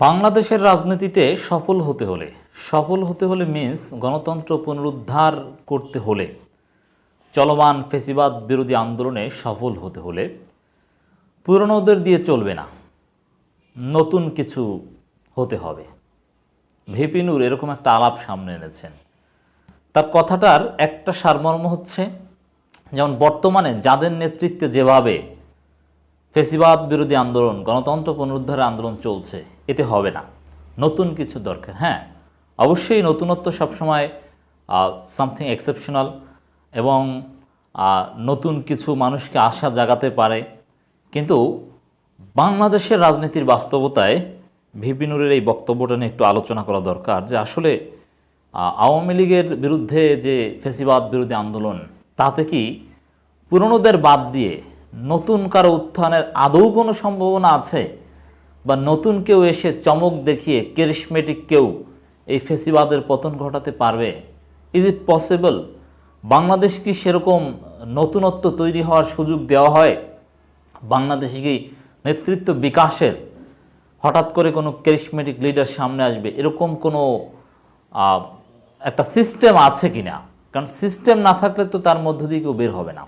বাংলাদেশের রাজনীতিতে সফল হতে হলে, সফল হতে হলে মিন্স গণতন্ত্র পুনরুদ্ধার করতে হলে, চলমান ফেসিবাদ বিরোধী আন্দোলনে সফল হতে হলে পুরনোদের দিয়ে চলবে না, নতুন কিছু হতে হবে। ভিপিনুর এরকম একটা আলাপ সামনে এনেছেন। তার কথাটার একটা সারমর্ম হচ্ছে, যেমন বর্তমানে যাদের নেতৃত্বে যেভাবে ফেসিবাদ বিরোধী আন্দোলন, গণতন্ত্র পুনরুদ্ধারের আন্দোলন চলছে এতে হবে না। নতুন কিছু দরকার। হ্যাঁ অবশ্যই নতুনত্ব সবসময় সামথিং এক্সেপশনাল এবং নতুন কিছু মানুষকে আশা জাগাতে পারে। কিন্তু বাংলাদেশের রাজনীতির বাস্তবতায় ভিপিনুরের এই বক্তব্যটা নিয়ে একটু আলোচনা করা দরকার যে আসলে আওয়ামী লীগের বিরুদ্ধে যে ফেসিবাদ বিরোধী আন্দোলন, তাতে কি পুরনোদের বাদ দিয়ে নতুন কারও উত্থানের আদৌ কোনো সম্ভাবনা আছে? বা নতুন কেউ এসে চমক দেখিয়ে কেরিসমেটিক কেউ এই ফেসিবাদের পতন ঘটাতে পারবে? ইজ ইট পসিবল বাংলাদেশ কি সেরকম নতুনত্ব তৈরি হওয়ার সুযোগ দেওয়া হয়? বাংলাদেশে কি নেতৃত্ব বিকাশের হঠাৎ করে কোনো ক্যারিসমেটিক লিডার সামনে আসবে? এরকম কোনো একটা সিস্টেম আছে কিনা? কারণ সিস্টেম না থাকলে তো তার মধ্য দিয়ে কেউ বের হবে না।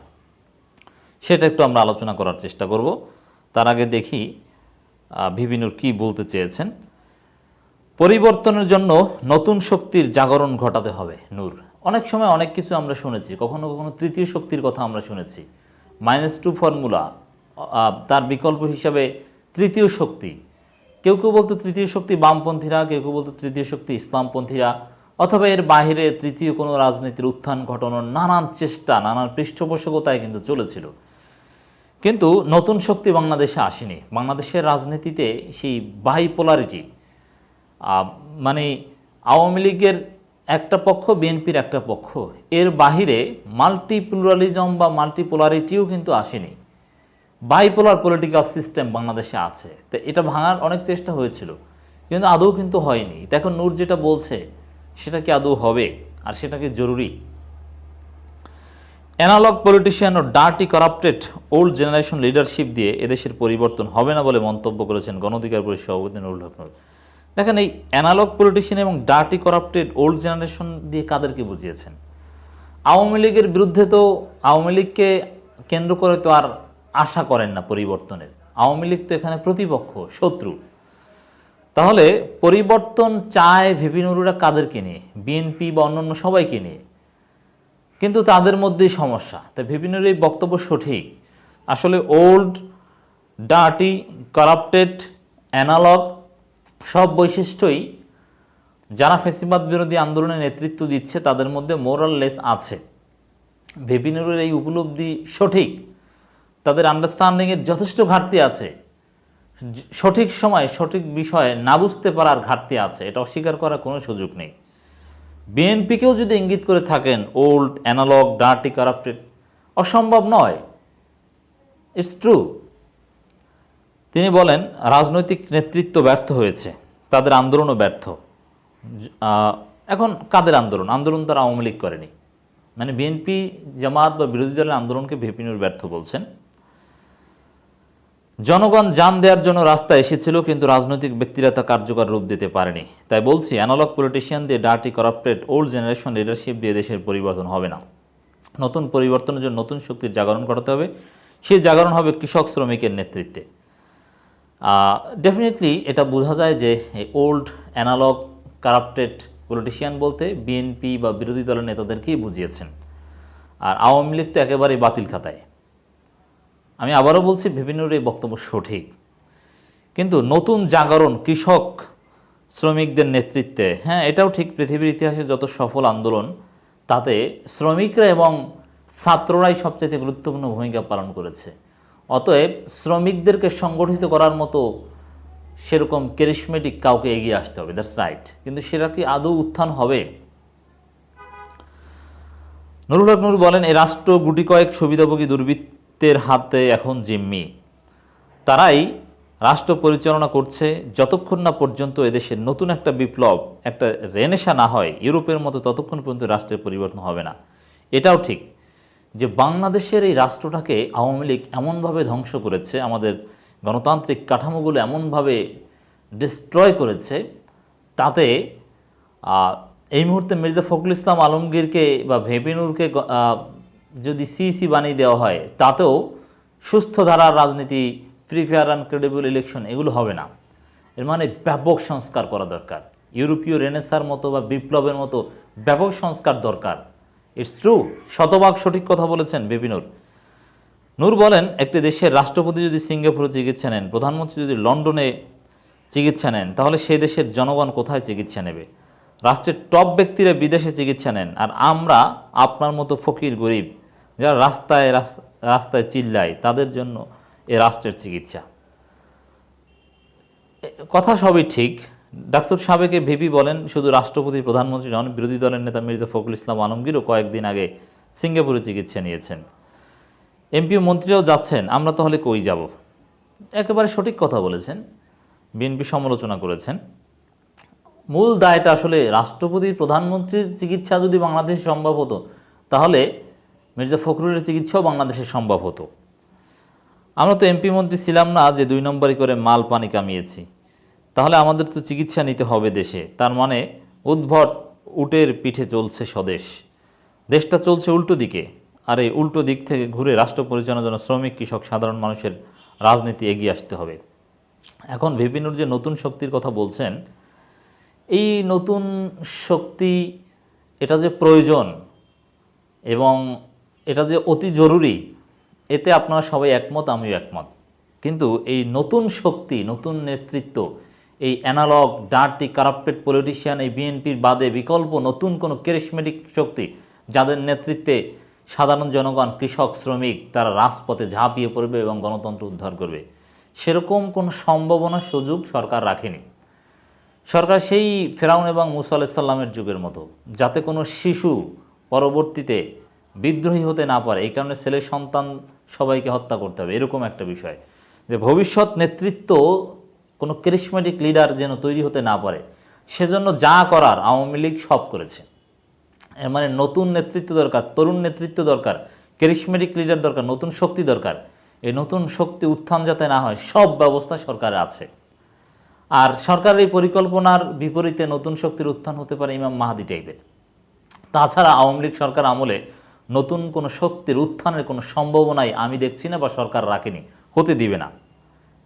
সেটা একটু আমরা আলোচনা করার চেষ্টা করব। তার আগে দেখি ভিবিনুর কি বলতে চেয়েছেন? পরিবর্তনের জন্য নতুন শক্তির জাগরণ ঘটাতে হবে, নূর। অনেক সময় অনেক কিছু আমরা শুনেছি, কখনো কখনো তৃতীয় শক্তির কথা আমরা শুনেছি। মাইনাস টু ফর্মুলা তার বিকল্প হিসাবে তৃতীয় শক্তি। কেউ কেউ বলতো তৃতীয় শক্তি বামপন্থীরা, কেউ কেউ বলতো তৃতীয় শক্তি ইসলামপন্থীরা, অথবা এর বাইরে তৃতীয় কোনো রাজনীতির উত্থান ঘটানোর নানান চেষ্টা, নানান পৃষ্ঠপোষকতায় কিন্তু চলেছিল। কিন্তু নতুন শক্তি বাংলাদেশে আসেনি। বাংলাদেশের রাজনীতিতে সেই বাইপোলারিটি মানে আওয়ামী লীগের একটা পক্ষ, বিএনপির একটা পক্ষ, এর বাহিরে মাল্টি প্লুরালিজম বা মাল্টিপোলারিটিও কিন্তু আসেনি। বাইপোলার পলিটিক্যাল সিস্টেম বাংলাদেশে আছে। তো এটা ভাঙার অনেক চেষ্টা হয়েছিল, কিন্তু আদৌ কিন্তু হয়নি। তো এখন নূর যেটা বলছে, সেটা কি আদৌ হবে? আর সেটা কি জরুরি? অ্যানালগ পলিটিশিয়ান ও dirty corrupted old generation leadership দিয়ে এদেশের পরিবর্তন হবে না বলে মন্তব্য করেছেন গণধিকার পরিষদ সভাপতি নুরুল হক দেখেন, এই অ্যানালগ পলিটিশিয়ান এবং ডার্টি করাপ্টেড ওল্ড জেনারেশন দিয়ে কাদেরকে বুঝিয়েছেন? আওয়ামী লীগের বিরুদ্ধে তো আওয়ামী লীগকে কেন্দ্র করে তো আর আশা করেন না পরিবর্তনের। আওয়ামী লীগ তো এখানে প্রতিপক্ষ, শত্রু। তাহলে পরিবর্তন চায় ভিপিনুরুরা কাদেরকে নিয়ে? বিএনপি বা অন্যান্য সবাইকে নিয়ে? কিন্তু তাদের মধ্যেই সমস্যা। তাই ভিপিনুর এই বক্তব্য সঠিক। আসলে ওল্ড, ডার্টি, করাপ্টেড, অ্যানালগ সব বৈশিষ্ট্যই যারা ফেসিবাদ বিরোধী আন্দোলনে নেতৃত্ব দিচ্ছে, তাদের মধ্যে মোরাল লেস আছে। ভিপিনুরের এই উপলব্ধি সঠিক। তাদের আন্ডারস্ট্যান্ডিংয়ের যথেষ্ট ঘাটতি আছে। সঠিক সময় সঠিক বিষয়ে না বুঝতে পারার ঘাটতি আছে। এটা অস্বীকার করার কোনো সুযোগ নেই। বিএনপিকেও যদি ইঙ্গিত করে থাকেন ওল্ড অ্যানালগ ডার্টি কারাপ্টেড অসম্ভব নয়। ইটস ট্রু তিনি বলেন, রাজনৈতিক নেতৃত্ব ব্যর্থ হয়েছে, তাদের আন্দোলনও ব্যর্থ। এখন কাদের আন্দোলন? আন্দোলন তারা আওয়ামী লীগ করেনি। মানে বিএনপি জামাত বা বিরোধী দলের আন্দোলনকে ভিপিনুর ব্যর্থ বলছেন। জনগণ জান দেওয়ার জন্য রাস্তা এসেছিল, কিন্তু রাজনৈতিক ব্যক্তিরা তা কার্যকর রূপ দিতে পারেনি। তাই বলছি অ্যানালগ পলিটিশিয়ান দিয়ে dirty corrupted old generation leadership দিয়ে দেশের পরিবর্তন হবে না। নতুন পরিবর্তনের জন্য নতুন শক্তির জাগরণ ঘটাতে হবে। সেই জাগরণ হবে কৃষক শ্রমিকের নেতৃত্বে। ডেফিনেটলি এটা বোঝা যায় যে ওল্ড অ্যানালগ কারাপ্টেড পলিটিশিয়ান বলতে বিএনপি বা বিরোধী দলের নেতাদেরকেই বুঝিয়েছেন। আর আওয়ামী লীগ তো একেবারেই বাতিল খাতায়। আমি আবারও বলছি বিভিন্নর এই বক্তব্য সঠিক। কিন্তু নতুন জাগরণ কৃষক শ্রমিকদের নেতৃত্বে হ্যাঁ এটাও ঠিক, পৃথিবীর ইতিহাসে যত সফল আন্দোলন, তাতে শ্রমিকরা এবং ছাত্ররাই সবচেয়ে গুরুত্বপূর্ণ ভূমিকা পালন করেছে। অতএব শ্রমিকদেরকে সংগঠিত করার মতো সেরকম ক্যারিসমেটিক কাউকে এগিয়ে আসতে হবে দ্যাটস রাইট কিন্তু সেটা কি আদৌ উত্থান হবে? নুরুল হক নুর বলেন এই রাষ্ট্র গুটি কয়েক সুবিধাভোগী দুর্বৃত্তের হাতে এখন জিম্মি। তারাই রাষ্ট্র পরিচালনা করছে যতক্ষণ না পর্যন্ত এদেশের নতুন একটা বিপ্লব, একটা রেনেশা না হয়, ইউরোপের মতো ততক্ষণ পর্যন্ত রাষ্ট্রের পরিবর্তন হবে না। এটাও ঠিক যে বাংলাদেশের এই রাষ্ট্রটাকে আওয়ামী লীগ এমনভাবে ধ্বংস করেছে, আমাদের গণতান্ত্রিক কাঠামোগুলো এমনভাবে ডিস্ট্রয় করেছে, তাতে এই মুহূর্তে মির্জা ফখরুল ইসলাম আলমগীরকে বা ভেপিনুরকে যদি সিসি বানিয়ে দেওয়া হয়, তাতেও সুস্থ ধারার রাজনীতি free fair and credible election এগুলো হবে না। এর মানে ব্যাপক সংস্কার করা দরকার। ইউরোপীয় রেনেসার মতো বা বিপ্লবের মতো ব্যাপক সংস্কার দরকার। ইটস ট্রু শতভাগ সঠিক কথা বলেছেন বেবিনুর নূর বলেন, একটি দেশের রাষ্ট্রপতি যদি সিঙ্গাপুরে চিকিৎসা নেন, প্রধানমন্ত্রী যদি লন্ডনে চিকিৎসা নেন, তাহলে সেই দেশের জনগণ কোথায় চিকিৎসা নেবে? রাষ্ট্রের টপ ব্যক্তিরা বিদেশে চিকিৎসা নেন, আর আমরা আপনার মতো ফকির গরিব যারা রাস্তায় রাস্তায় চিল্লায়, তাদের জন্য এ রাষ্ট্রের চিকিৎসা। কথা সবই ঠিক। ডাক্তার সাবেকে ভিপি বলেন, শুধু রাষ্ট্রপতি, প্রধানমন্ত্রী নন, বিরোধী দলের নেতা মির্জা ফখরুল ইসলাম আলমগীরও কয়েকদিন আগে সিঙ্গাপুরে চিকিৎসা নিয়েছেন। এমপি মন্ত্রীরাও যাচ্ছেন, আমরা তাহলে কই যাব? একেবারে সঠিক কথা বলেছেন। বিএনপি সমালোচনা করেছেন। মূল দায়টা আসলে রাষ্ট্রপতি, প্রধানমন্ত্রীর চিকিৎসা যদি বাংলাদেশে সম্ভব হতো, তাহলে মির্জা ফখরুলের চিকিৎসাও বাংলাদেশে সম্ভব হতো। আমরা তো এমপি মন্ত্রী ছিলাম না যে দুই নম্বরই করে মাল পানি কামিয়েছি। তাহলে আমাদের তো চিকিৎসা নিতে হবে দেশে। তার মানে উদ্ভট উটের পিঠে চলছে স্বদেশ। দেশটা চলছে উল্টো দিকে, আর এই উল্টো দিক থেকে ঘুরে রাষ্ট্র পরিচালনার জন্য শ্রমিক, কৃষক, সাধারণ মানুষের রাজনীতি এগিয়ে আসতে হবে। এখন ভিপিনুর যে নতুন শক্তির কথা বলছেন, এই নতুন শক্তি, এটা যে প্রয়োজন এবং এটা যে অতি জরুরি, এতে আপনারা সবাই একমত, আমিও একমত। কিন্তু এই নতুন শক্তি, নতুন নেতৃত্ব, এই অ্যানালগ ডার্টি কারাপ্টেড পলিটিশিয়ান এই বিএনপির বাদে বিকল্প নতুন কোনো ক্যারিসমেটিক শক্তি, যাদের নেতৃত্বে সাধারণ জনগণ, কৃষক, শ্রমিক, তারা রাজপথে ঝাঁপিয়ে পড়বে এবং গণতন্ত্র উদ্ধার করবে। সেরকম কোনো সম্ভাবনা, সুযোগ সরকার রাখেনি। সরকার সেই ফেরাউন এবং মুসা আলাইসাল্লামের যুগের মতো, যাতে কোনো শিশু পরবর্তীতে বিদ্রোহী হতে না পারে, এই কারণে ছেলে সন্তান সবাইকে হত্যা করতে হবে, এরকম একটা বিষয়। যে ভবিষ্যৎ নেতৃত্ব কোনো ক্যারিসমেটিক লিডার যেন তৈরি হতে না পারে, সেজন্য যা করার আওয়ামী লীগ সব করেছে। এর মানে নতুন নেতৃত্ব দরকার, তরুণ নেতৃত্ব দরকার ক্যারিসমেটিক লিডার দরকার, নতুন শক্তি দরকার। এই নতুন শক্তি উত্থান যাতে না হয়, সব ব্যবস্থা সরকারে আছে। আর সরকারের এই পরিকল্পনার বিপরীতে নতুন শক্তির উত্থান হতে পারে ইমাম মাহাদি টাইপের তাছাড়া আওয়ামী লীগ সরকার আমলে নতুন কোনো শক্তির উত্থানের কোনো সম্ভাবনাই আমি দেখছি না বা সরকার রাখেনি, হতে দিবে না।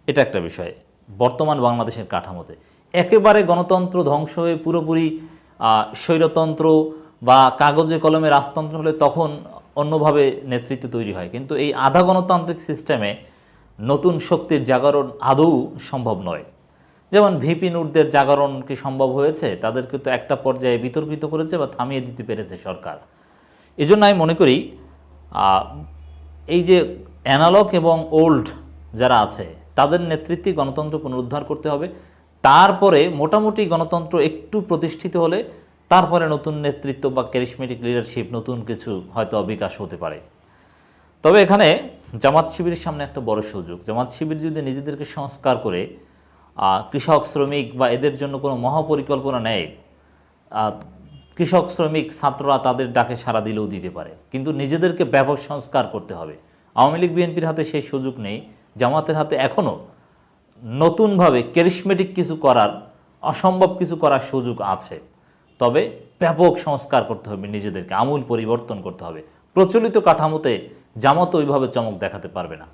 এটা একটা বিষয়। বর্তমান বাংলাদেশের কাঠামোতে। একেবারে গণতন্ত্র ধ্বংস হয়ে পুরোপুরি স্বৈরতন্ত্র বা কাগজে কলমে রাজতন্ত্র হলে তখন অন্যভাবে নেতৃত্ব তৈরি হয়। কিন্তু এই আধা গণতান্ত্রিক সিস্টেমে নতুন শক্তির জাগরণ আদৌ সম্ভব নয়। যেমন ভিপি নুরদের জাগরণ কি সম্ভব হয়েছে? তাদেরকে তো একটা পর্যায়ে বিতর্কিত করেছে বা থামিয়ে দিতে পেরেছে সরকার। এজন্য আমি মনে করি এই যে অ্যানালগ এবং ওল্ড যারা আছে, তাদের নেতৃত্বে গণতন্ত্র পুনরুদ্ধার করতে হবে। তারপরে মোটামুটি গণতন্ত্র একটু প্রতিষ্ঠিত হলে তারপরে নতুন নেতৃত্ব বা ক্যারিসমেটিক লিডারশিপ নতুন কিছু হয়তো বিকাশ হতে পারে। তবে এখানে জামাত শিবিরের সামনে একটা বড় সুযোগ। জামাত শিবির যদি নিজেদেরকে সংস্কার করে কৃষক, শ্রমিক বা এদের জন্য কোনো মহাপরিকল্পনা নেয় কৃষক, শ্রমিক, ছাত্ররা তাদের ডাকে সাড়া দিলেও দিতে পারে। কিন্তু নিজেদেরকে ব্যাপক সংস্কার করতে হবে। আওয়ামী লীগ, বিএনপির হাতে সেই সুযোগ নেই। জামাতের হাতে এখনও নতুনভাবে ক্যারিসমেটিক কিছু করার, অসম্ভব কিছু করার সুযোগ আছে। তবে ব্যাপক সংস্কার করতে হবে নিজেদেরকে। আমূল পরিবর্তন করতে হবে। প্রচলিত কাঠামোতে জামাত ওইভাবে চমক দেখাতে পারবে না।